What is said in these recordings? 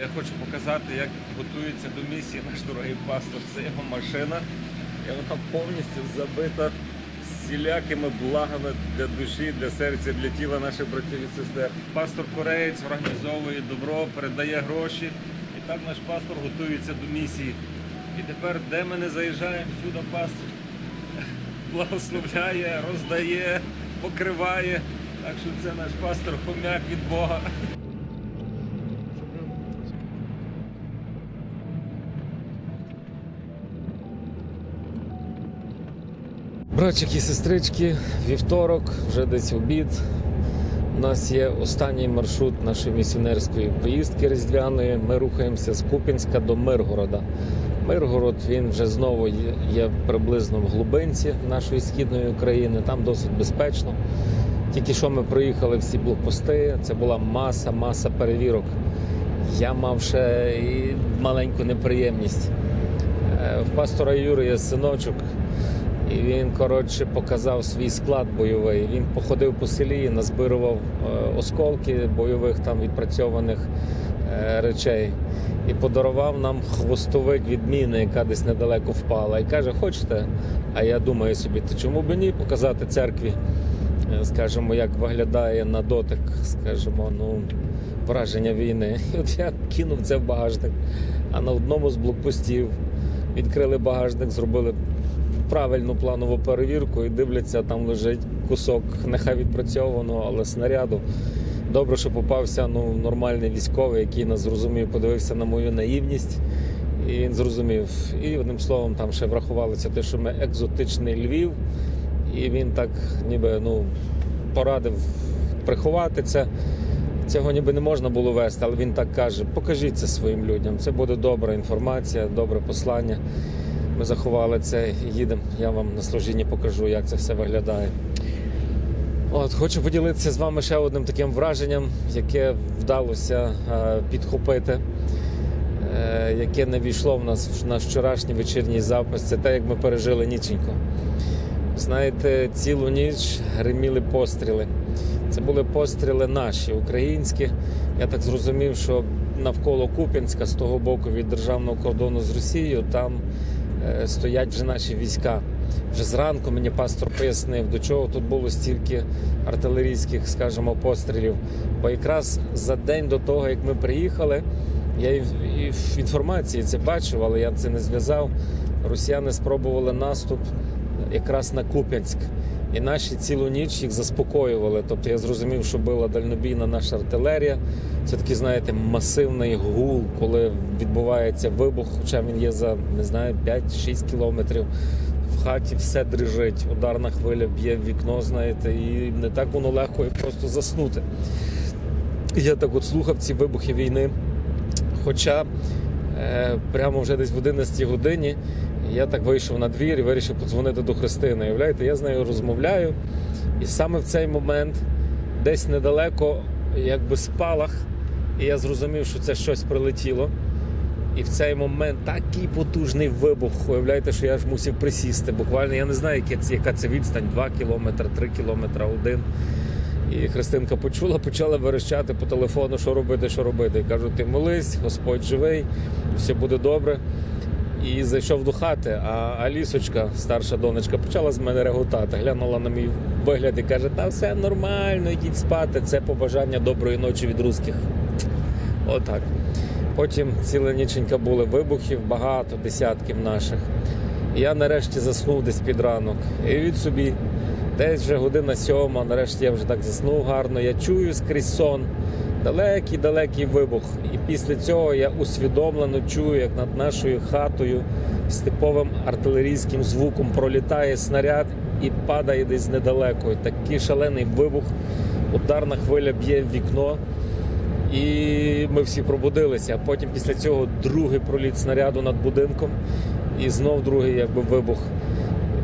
Я хочу показати, як готується до місії наш дорогий пастор. Це його машина, і вона повністю забита всілякими благами для душі, для серця, для тіла наших братів і сестер. Пастор кореєць організовує добро, передає гроші, і так наш пастор готується до місії. І тепер, де ми не заїжджаємо, сюди пастор благословляє, роздає, покриває. Так що це наш пастор хомяк від Бога. Братчики сестрички, вівторок, вже десь обід. У нас є останній маршрут нашої місіонерської поїздки різдвяної. Ми рухаємося з Купінська до Миргорода. Миргород він вже знову є, приблизно в глибинці нашої східної України. Там досить безпечно. Тільки що ми проїхали всі блокпости. Це була маса, маса перевірок. Я мав ще і маленьку неприємність. Е, В пастора Юри є синочок, і він коротше показав свій склад бойовий. Він походив по селі, назбирував е, осколки бойових там відпрацьованих е, речей. І подарував нам хвостовик від міни, яка десь недалеко впала. І каже: хочете? А я думаю собі, то чому б ні показати церкві? е, Скажімо, як виглядає на дотик, скажімо, ну, враження війни. І от я кинув це в багажник. А на одному з блокпостів відкрили багажник, зробили правильну планову перевірку і дивляться, там лежить кусок, нехай відпрацьованого, але снаряду. Добре, що попався ну, нормальний військовий, який нас зрозумів, подивився на мою наївність. І він зрозумів. І одним словом, там ще врахувалося те, що ми екзотичний Львів, і він так ніби ну, порадив приховати це. Цього ніби не можна було вести, але він так каже: покажіть це своїм людям. Це буде добра інформація, добре послання. Ми заховали це і їдемо. Я вам на служінні покажу, як це все виглядає. От, хочу поділитися з вами ще одним таким враженням, яке вдалося е, підхопити, е, яке не війшло в нас в наш вчорашній вечірній запис. Це те, як ми пережили ніченько. Знаєте, цілу ніч гриміли постріли. Це були постріли наші, українські. Я так зрозумів, що навколо Куп'янська, з того боку від державного кордону з Росією, там стоять вже наші війська. Вже зранку мені пастор пояснив, до чого тут було стільки артилерійських, скажімо, пострілів. Бо якраз за день до того, як ми приїхали, я і в- інформації це бачив, але я це не зв'язав. Росіяни спробували наступ якраз на Куп'янськ. І наші цілу ніч їх заспокоювали. Тобто я зрозумів, що була дальнобійна наша артилерія. Це такий, знаєте, масивний гул, коли відбувається вибух, хоча він є за не знаю 5-6 кілометрів. В хаті все дрижить, ударна хвиля б'є вікно, знаєте, і не так воно легко і просто заснути. Я так от слухав ці вибухи війни. Хоча е, прямо вже десь в 11 годині я так вийшов на двір і вирішив подзвонити до Христини. Уявляєте, я з нею розмовляю, і саме в цей момент, десь недалеко, якби спалах, і я зрозумів, що це щось прилетіло. І в цей момент такий потужний вибух. Уявляєте, що я ж мусив присісти. Буквально я не знаю, яка це відстань: 2 кілометри, 3 кілометри, один. І Христинка почула, почала верещати по телефону, що робити, що робити. Я кажу, ти молись, Господь живий, все буде добре. І зайшов до хати, а Алісочка, старша донечка, почала з мене реготати. Глянула на мій вигляд і каже: Та все нормально, йдіть спати. Це побажання доброї ночі від русських. Отак. Потім ціла ніченька були вибухів, багато десятків наших. Я нарешті заснув десь під ранок. І від собі, десь вже година сьома, нарешті я вже так заснув гарно. Я чую скрізь сон. Далекий, далекий вибух. І після цього я усвідомлено чую, як над нашою хатою з типовим артилерійським звуком пролітає снаряд і падає десь недалеко. І такий шалений вибух, ударна хвиля б'є в вікно. І ми всі пробудилися. А потім після цього другий проліт снаряду над будинком, і знов другий якби вибух.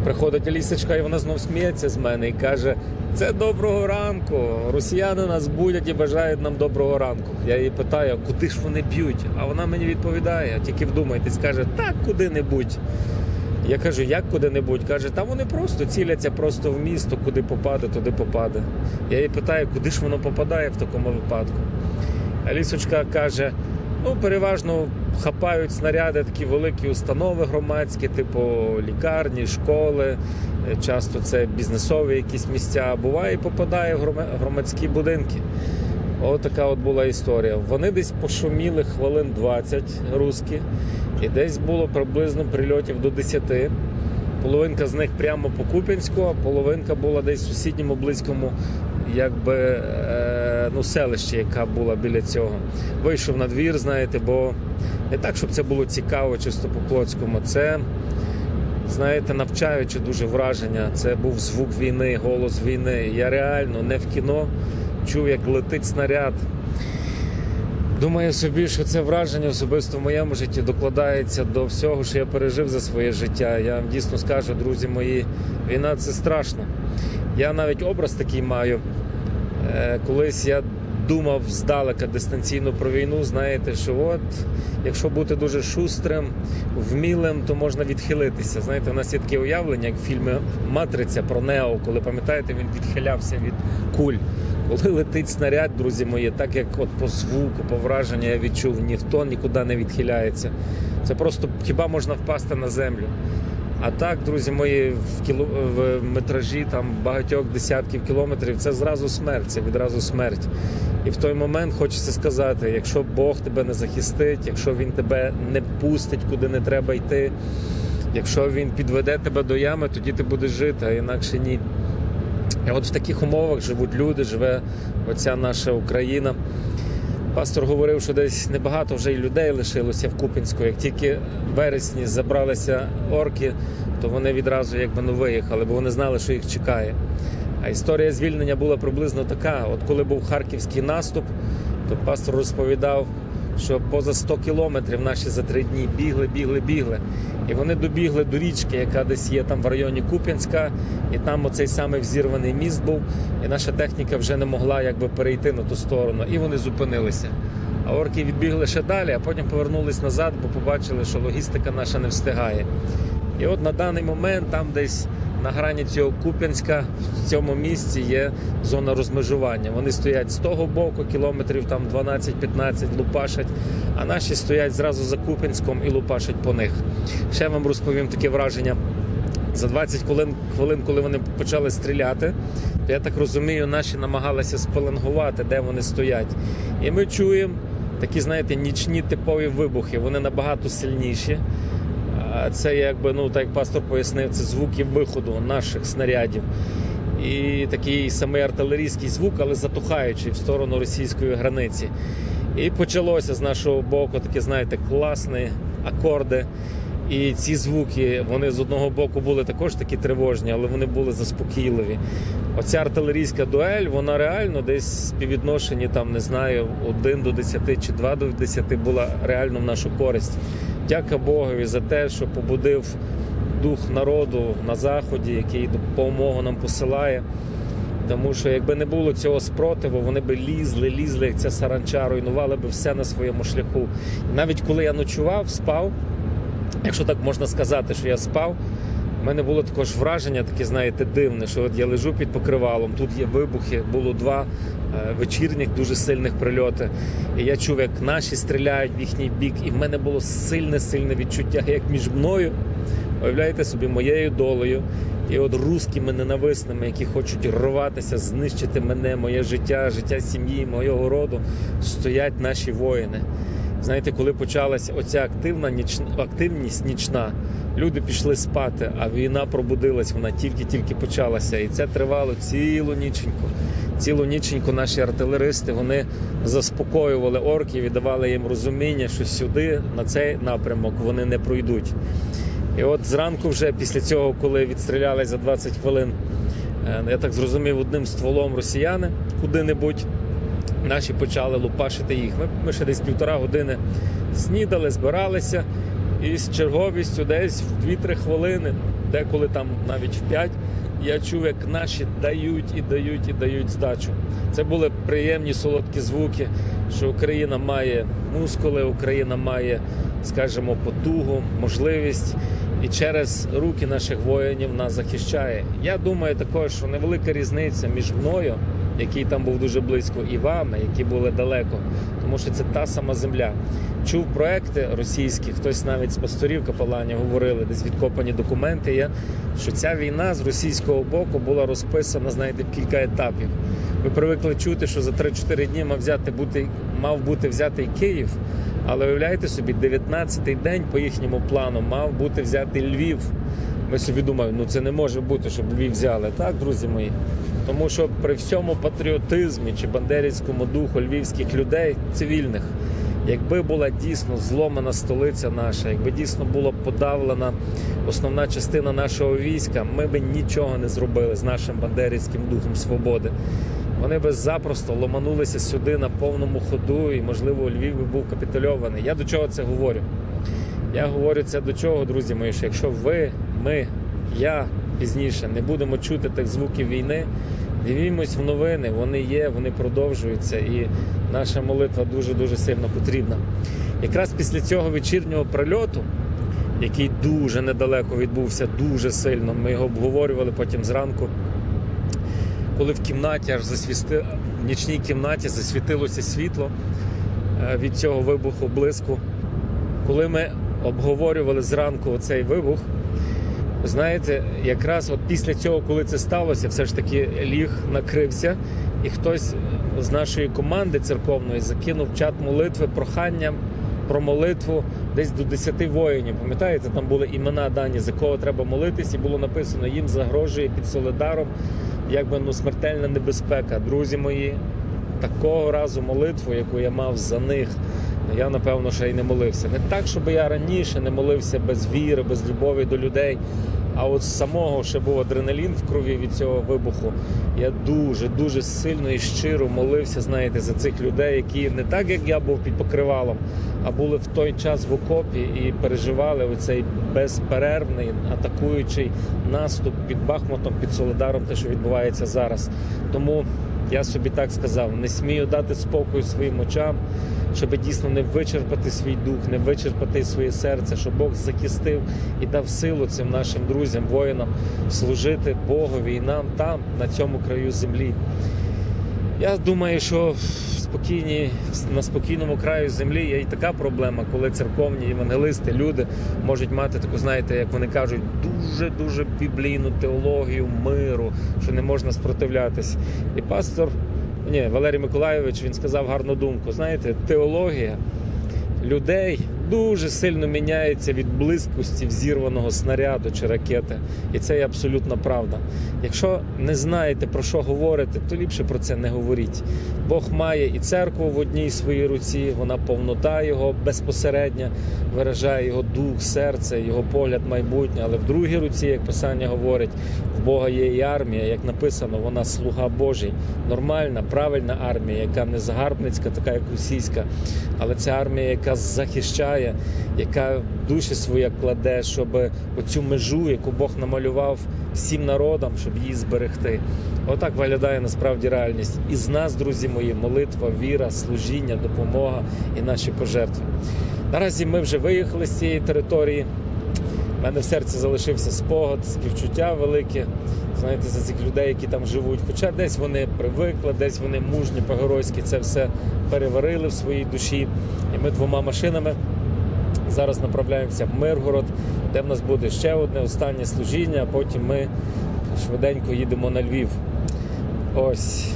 Приходить Алісочка, і вона знов сміється з мене і каже: Це доброго ранку. Росіяни нас будять і бажають нам доброго ранку. Я її питаю, куди ж вони б'ють? А вона мені відповідає, тільки вдумайтесь, каже, так куди-небудь. Я кажу, як куди-небудь? Каже, та вони просто ціляться просто в місто, куди попаде, туди попаде. Я її питаю, куди ж воно попадає в такому випадку. Алісочка каже: Ну, переважно хапають снаряди такі великі установи громадські, типу лікарні, школи. Е, Часто це бізнесові якісь місця. Буває, і попадає в громадські будинки. От от була історія. Вони десь пошуміли хвилин 20 русські, і десь було приблизно прильотів до 10. Половинка з них прямо по Куп'янську, а половинка була десь в сусідньому близькому якби, е, ну, селищі, яка була біля цього. Вийшов на двір, знаєте, бо не так, щоб це було цікаво, чисто по Плотському. Це, знаєте, навчаючи дуже враження. Це був звук війни, голос війни. Я реально не в кіно чув, як летить снаряд. Думаю собі, що це враження особисто в моєму житті докладається до всього, що я пережив за своє життя. Я вам дійсно скажу, друзі мої, війна це страшно. Я навіть образ такий маю. Е, Колись я думав здалека дистанційно про війну. Знаєте, що от якщо бути дуже шустрим, вмілим, то можна відхилитися. Знаєте, у нас є таке уявлення, як в фільмі Матриця про Нео, коли пам'ятаєте, він відхилявся від куль. Коли летить снаряд, друзі мої, так як от по звуку, по враженню я відчув, ніхто нікуди не відхиляється. Це просто хіба можна впасти на землю. А так, друзі мої, в, кіло... в метражі там багатьох десятків кілометрів це зразу смерть, це відразу смерть. І в той момент хочеться сказати: якщо Бог тебе не захистить, якщо він тебе не пустить, куди не треба йти, якщо він підведе тебе до ями, тоді ти будеш жити, а інакше ні. І от в таких умовах живуть люди, живе оця наша Україна. Пастор говорив, що десь небагато вже й людей лишилося в Купінську. Як тільки в вересні забралися орки, то вони відразу якби ну, виїхали, бо вони знали, що їх чекає. А історія звільнення була приблизно така: от коли був харківський наступ, то пастор розповідав, що поза 100 кілометрів наші за три дні бігли, бігли, бігли. І вони добігли до річки, яка десь є там в районі Куп'янська, і там оцей самий взірваний міст був, і наша техніка вже не могла якби перейти на ту сторону, і вони зупинилися. А орки відбігли ще далі, а потім повернулись назад, бо побачили, що логістика наша не встигає. І от на даний момент там десь на грані цього Куп'янська в цьому місці є зона розмежування. Вони стоять з того боку, кілометрів там 12-15 лупашать, а наші стоять зразу за Куп'янськом і лупашать по них. Ще вам розповім таке враження. За 20 хвилин, хвилин, коли вони почали стріляти, то я так розумію, наші намагалися спеленгувати, де вони стоять. І ми чуємо такі, знаєте, нічні типові вибухи. Вони набагато сильніші. Це якби, ну так як пастор пояснив, це звуки виходу наших снарядів. І такий самий артилерійський звук, але затухаючий в сторону російської границі. І почалося з нашого боку такі, знаєте, класні акорди. І ці звуки, вони з одного боку були також такі тривожні, але вони були заспокійливі. Оця артилерійська дуель, вона реально десь співвідношенні, там, не знаю, 1 до 10 чи 2 до 10 була реально в нашу користь. Дяка Богові за те, що побудив дух народу на заході, який допомогу нам посилає. Тому що якби не було цього спротиву, вони би лізли, лізли, як ця саранча, руйнували би все на своєму шляху. І навіть коли я ночував, спав, якщо так можна сказати, що я спав, у мене було також враження, таке, знаєте, дивне, що от я лежу під покривалом, тут є вибухи, було два е, вечірніх дуже сильних прильоти. І я чув, як наші стріляють в їхній бік, і в мене було сильне, сильне відчуття, як між мною, уявляєте собі, моєю долею. І от русскими ненависними, які хочуть рватися, знищити мене, моє життя, життя сім'ї, моєго роду, стоять наші воїни. Знаєте, коли почалася оця активна нічна активність нічна, люди пішли спати, а війна пробудилась, вона тільки-тільки почалася. І це тривало цілу ніченьку. Цілу ніченьку наші артилеристи вони заспокоювали орків і давали їм розуміння, що сюди, на цей напрямок, вони не пройдуть. І от зранку, вже після цього, коли відстріляли за 20 хвилин, е, я так зрозумів, одним стволом росіяни куди-небудь, наші почали лупашити їх. Ми, ми ще десь півтора години снідали, збиралися, і з черговістю десь в 2-3 хвилини, деколи там навіть в 5, я чув, як наші дають і дають і дають здачу. Це були приємні солодкі звуки, що Україна має мускули, Україна має, скажімо, потугу, можливість. І через руки наших воїнів нас захищає. Я думаю також, що невелика різниця між мною який там був дуже близько, і вами, які були далеко, тому що це та сама земля. Чув проекти російські, хтось навіть з пасторів капеланів говорили, десь відкопані документи є, що ця війна з російського боку була розписана, знаєте, в кілька етапів. Ми привикли чути, що за 3-4 дні мав взяти бути мав бути взятий Київ. Але уявляєте собі, 19-й день по їхньому плану мав бути взятий Львів. Ми собі думаємо, ну це не може бути, щоб Львів взяли, так, друзі мої? Тому що при всьому патріотизмі чи бандерівському духу львівських людей цивільних, якби була дійсно зломана столиця наша, якби дійсно була подавлена основна частина нашого війська, ми би нічого не зробили з нашим бандерівським духом свободи. Вони би запросто ломанулися сюди на повному ходу, і, можливо, Львів би був капітульований. Я до чого це говорю? Я говорю це до чого, друзі мої, що якщо ви, ми, я пізніше не будемо чути тих звуків війни, дивімось в новини, вони є, вони продовжуються, і наша молитва дуже-дуже сильно потрібна. Якраз після цього вечірнього прильоту, який дуже недалеко відбувся, дуже сильно, ми його обговорювали потім зранку коли в кімнаті аж засвісти в нічній кімнаті засвітилося світло е, від цього вибуху блиску. Коли ми обговорювали зранку оцей вибух, ви знаєте, якраз от після цього, коли це сталося, все ж таки ліг накрився, і хтось з нашої команди церковної закинув чат молитви проханням про молитву десь до 10 воїнів. Пам'ятаєте, там були імена дані, за кого треба молитись, і було написано, їм загрожує під Солидаром якби ну смертельна небезпека. Друзі мої, такого разу молитву, яку я мав за них, я напевно ще й не молився. Не так, щоб я раніше не молився без віри, без любові до людей. А от з самого ще був адреналін в крові від цього вибуху. Я дуже дуже сильно і щиро молився, знаєте, за цих людей, які не так, як я був під покривалом, а були в той час в окопі і переживали оцей безперервний атакуючий наступ під Бахмутом, під Солидаром, те, що відбувається зараз. Тому я собі так сказав: не смію дати спокою своїм очам, щоб дійсно не вичерпати свій дух, не вичерпати своє серце, щоб Бог захистив і дав силу цим нашим друзям, воїнам служити Богові і нам там, на цьому краю землі. Я думаю, що в спокійній, на спокійному краю землі є і така проблема, коли церковні євангелисти, люди можуть мати таку, знаєте, як вони кажуть, дуже-дуже біблійну теологію миру, що не можна спротивлятися. І пастор, ні, Валерій Миколайович, він сказав гарну думку. Знаєте, теологія людей дуже сильно міняється від близькості взірваного снаряду чи ракети. І це є абсолютна правда. Якщо не знаєте про що говорите, то ліпше про це не говоріть. Бог має і церкву в одній своїй руці, вона повнота його безпосередня, виражає його дух, серце, його погляд майбутнє. Але в другій руці, як писання говорить, в Бога є і армія, як написано, вона слуга Божий, нормальна, правильна армія, яка не загарбницька, така як російська, але це армія, яка захищає, яка душі своє кладе, щоб оцю межу, яку Бог намалював всім народам, щоб її зберегти. Отак виглядає насправді реальність. І з нас, друзі мої, молитва, віра, служіння, допомога і наші пожертви. Наразі ми вже виїхали з цієї території. У мене в серці залишився спогад, співчуття велике. Знаєте, за цих людей, які там живуть. Хоча десь вони привикли, десь вони мужні, по-геройськи це все переварили в своїй душі. І ми двома машинами зараз направляємося в Миргород, де в нас буде ще одне останнє служіння, а потім ми швиденько їдемо на Львів. Ось.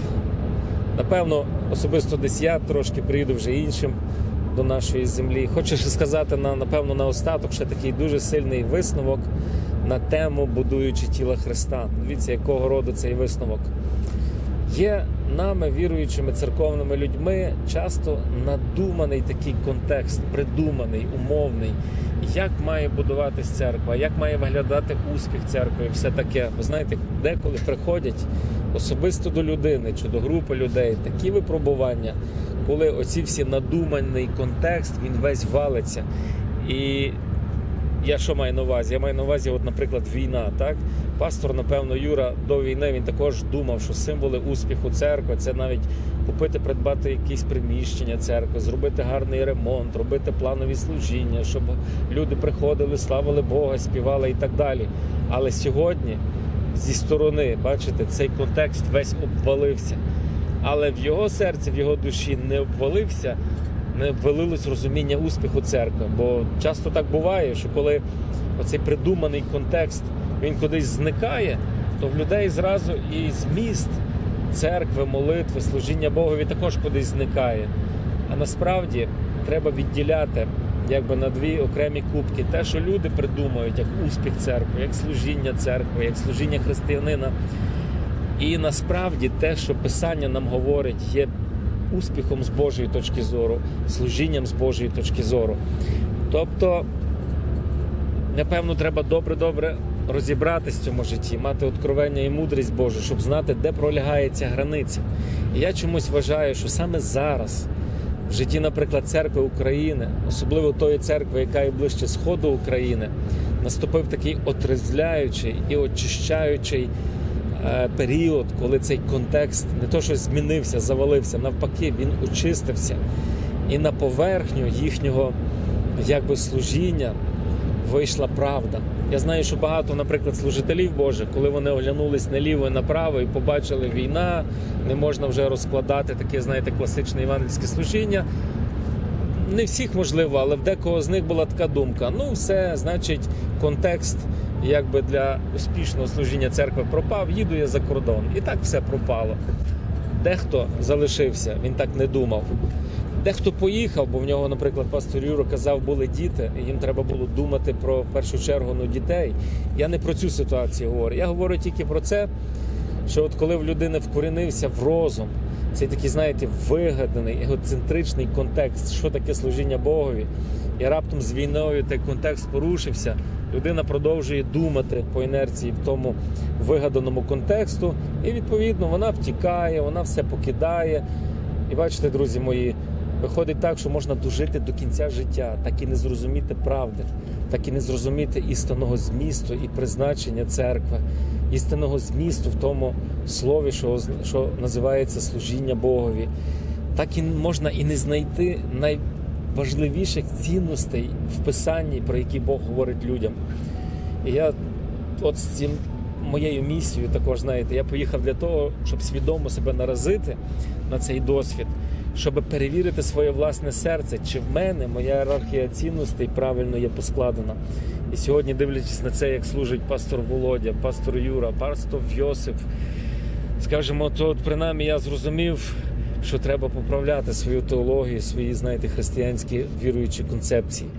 Напевно, особисто десь я трошки приїду вже іншим до нашої землі. Хочу сказати на напевно на остаток ще такий дуже сильний висновок на тему будуючи тіла Христа. Дивіться, якого роду цей висновок. Є нами, віруючими церковними людьми, часто надуманий такий контекст, придуманий, умовний, як має будуватись церква, як має виглядати успіх церкви, все таке. Ви знаєте, деколи приходять особисто до людини чи до групи людей такі випробування, коли оці всі надуманий контекст він весь валиться. І я що маю на увазі? Я маю на увазі, от, наприклад, війна. Так, пастор, напевно, Юра до війни він також думав, що символи успіху церкви це навіть купити, придбати якісь приміщення церкви, зробити гарний ремонт, робити планові служіння, щоб люди приходили, славили Бога, співали і так далі. Але сьогодні зі сторони, бачите, цей контекст весь обвалився. але в його серці, в його душі не обвалився, не обвалилось розуміння успіху церкви. Бо часто так буває, що коли оцей придуманий контекст він кудись зникає, то в людей зразу і зміст церкви, молитви, служіння Богові також кудись зникає. А насправді треба відділяти якби на дві окремі кубки те, що люди придумують як успіх церкви, як служіння церкви, як служіння християнина. І насправді те, що Писання нам говорить, є успіхом з Божої точки зору, служінням з Божої точки зору. Тобто, напевно, треба добре-добре розібратися в цьому житті, мати откровення і мудрість Божу, щоб знати, де пролягає ця границя. І я чомусь вважаю, що саме зараз, в житті, наприклад, церкви України, особливо тої церкви, яка є ближче сходу України, наступив такий отрезвляючий і очищаючий е, період, коли цей контекст не то, що змінився, завалився, навпаки, він очистився. І на поверхню їхнього якби служіння вийшла правда. Я знаю, що багато, наприклад, служителів Божих, коли вони оглянулись наліво і направо і побачили війна, не можна вже розкладати таке, знаєте, класичне євангельське служіння. Не всіх можливо, але в декого з них була така думка: ну, все, значить, контекст якби для успішного служіння церкви пропав, їду я за кордон. І так все пропало. Дехто залишився, він так не думав. Дехто поїхав, бо в нього, наприклад, пастор Юро казав, були діти, і їм треба було думати про в першу чергу ну, дітей. Я не про цю ситуацію говорю. Я говорю тільки про це, що от коли в людини вкорінився в розум, цей такий, знаєте, вигаданий, егоцентричний контекст, що таке служіння Богові, і раптом з війною той контекст порушився. Людина продовжує думати по інерції в тому вигаданому контексту, і відповідно вона втікає, вона все покидає. І бачите, друзі мої, виходить так, що можна дожити до кінця життя, так і не зрозуміти правди, так і не зрозуміти істинного змісту і призначення церкви, істинного змісту в тому слові, що, що називається служіння Богові. Так і можна і не знайти найважливіших цінностей в Писанні, про які Бог говорить людям. І я от з цим моєю місією також знаєте, я поїхав для того, щоб свідомо себе наразити на цей досвід, щоб перевірити своє власне серце, чи в мене моя ієрархія цінностей правильно є поскладена. І сьогодні, дивлячись на це, як служить пастор Володя, пастор Юра, пастор Йосип, скажімо, то от принаймні я зрозумів, що треба поправляти свою теологію, свої, знаєте, християнські віруючі концепції.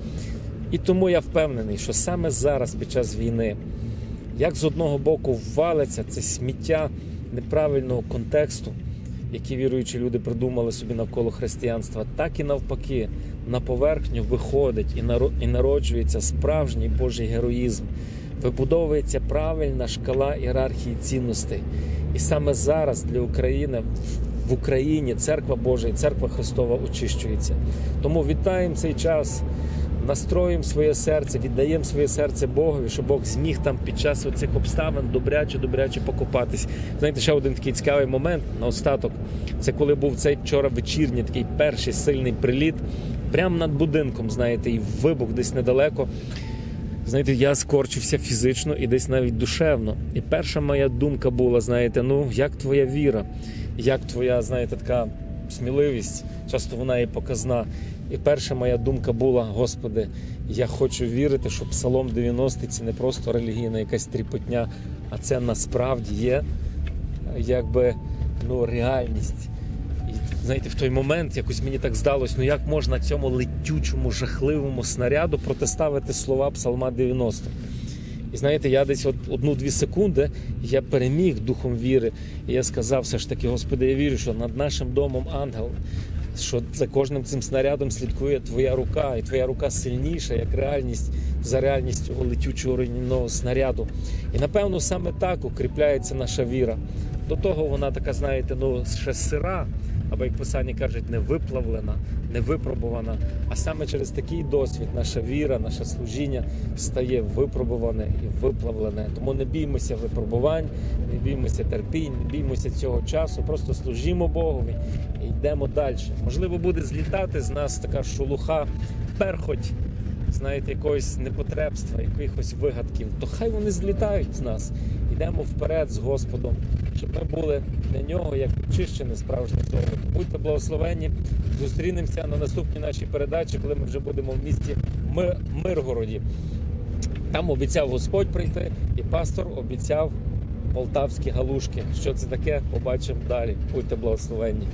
І тому я впевнений, що саме зараз, під час війни, як з одного боку ввалиться це сміття неправильного контексту, які віруючі люди придумали собі навколо християнства, так і навпаки на поверхню виходить і наро- і народжується справжній Божий героїзм, вибудовується правильна шкала ієрархії цінностей. І саме зараз для України в Україні церква Божа і церква Христова очищується. Тому вітаємо цей час настроїмо своє серце, віддаємо своє серце Богові, щоб Бог зміг там під час оцих обставин добряче, добряче покопатись. Знаєте, ще один такий цікавий момент на остаток. Це коли був цей вчора вечірній такий перший сильний приліт, прямо над будинком, знаєте, і вибух десь недалеко. Знаєте, я скорчився фізично і десь навіть душевно. І перша моя думка була: знаєте, ну як твоя віра, як твоя, знаєте, така сміливість, часто вона є показна. І перша моя думка була: Господи, я хочу вірити, що Псалом 90 це не просто релігійна якась тріпотня, а це насправді є якби ну, реальність. Знаєте, в той момент якось мені так здалось, ну як можна цьому летючому, жахливому снаряду протиставити слова Псалма 90. І знаєте, я десь от одну-дві секунди я переміг духом віри. І я сказав все ж таки, Господи, я вірю, що над нашим домом ангел, що за кожним цим снарядом слідкує Твоя рука, і Твоя рука сильніша, як реальність за реальність цього летючого руйнівного снаряду. І напевно саме так укріпляється наша віра. До того вона така, знаєте, ну ще сира, або як писання кажуть, не виплавлена, не випробувана. А саме через такий досвід наша віра, наше служіння стає випробуване і виплавлене. Тому не біймося випробувань, не біймося терпінь, не біймося цього часу. Просто служімо Богові і йдемо далі. Можливо, буде злітати з нас така шелуха, перхоть. Знаєте, якогось непотребства, якихось вигадків, то хай вони злітають з нас. Йдемо вперед з Господом, щоб ми були для нього як чищене справжнє слово. Будьте благословенні. Зустрінемося на наступній нашій передачі, коли ми вже будемо в місті Ми- Миргороді. Там обіцяв Господь прийти, і пастор обіцяв полтавські галушки. Що це таке? Побачимо далі. Будьте благословенні.